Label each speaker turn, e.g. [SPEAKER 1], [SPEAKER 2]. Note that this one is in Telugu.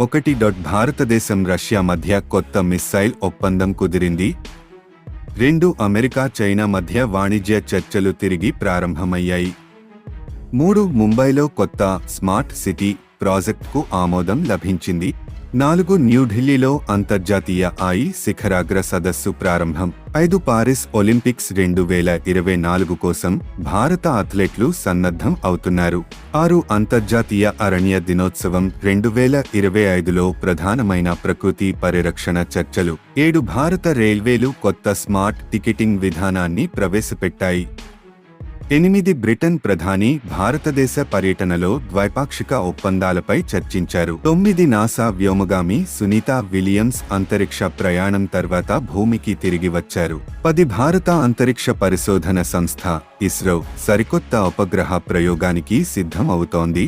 [SPEAKER 1] ఒకటి డొట్ భారతదేశం రష్యా మధ్య కొత్త మిస్సైల్ ఒప్పందం కుదిరింది. రెండు అమెరికా చైనా మధ్య వాణిజ్య చర్చలు తిరిగి ప్రారంభమయ్యాయి. మూడు ముంబైలో కొత్త స్మార్ట్ సిటీ ప్రాజెక్టుకు ఆమోదం లభించింది. నాలుగు న్యూఢిల్లీలో అంతర్జాతీయ ఆయి శిఖరాగ్ర సదస్సు ప్రారంభం. ఐదు పారిస్ ఒలింపిక్స్ రెండు వేల ఇరవై నాలుగు కోసం భారత అథ్లెట్లు సన్నద్ధం అవుతున్నారు. ఆరు అంతర్జాతీయ అరణ్య దినోత్సవం రెండు వేల ఇరవై ఐదులో ప్రధానమైన ప్రకృతి పరిరక్షణ చర్చలు. ఏడు భారత రైల్వేలు కొత్త స్మార్ట్ టికెటింగ్ విధానాన్ని ప్రవేశపెట్టాయి. ఎనిమిది బ్రిటన్ ప్రధాని భారతదేశ పర్యటనలో ద్వైపాక్షిక ఒప్పందాలపై చర్చించారు. తొమ్మిది నాసా వ్యోమగామి సునీత విలియమ్స్ అంతరిక్ష ప్రయాణం తర్వాత భూమికి తిరిగి వచ్చారు. పది భారత అంతరిక్ష పరిశోధన సంస్థ ఇస్రో సరికొత్త ఉపగ్రహ ప్రయోగానికి సిద్ధం అవుతోంది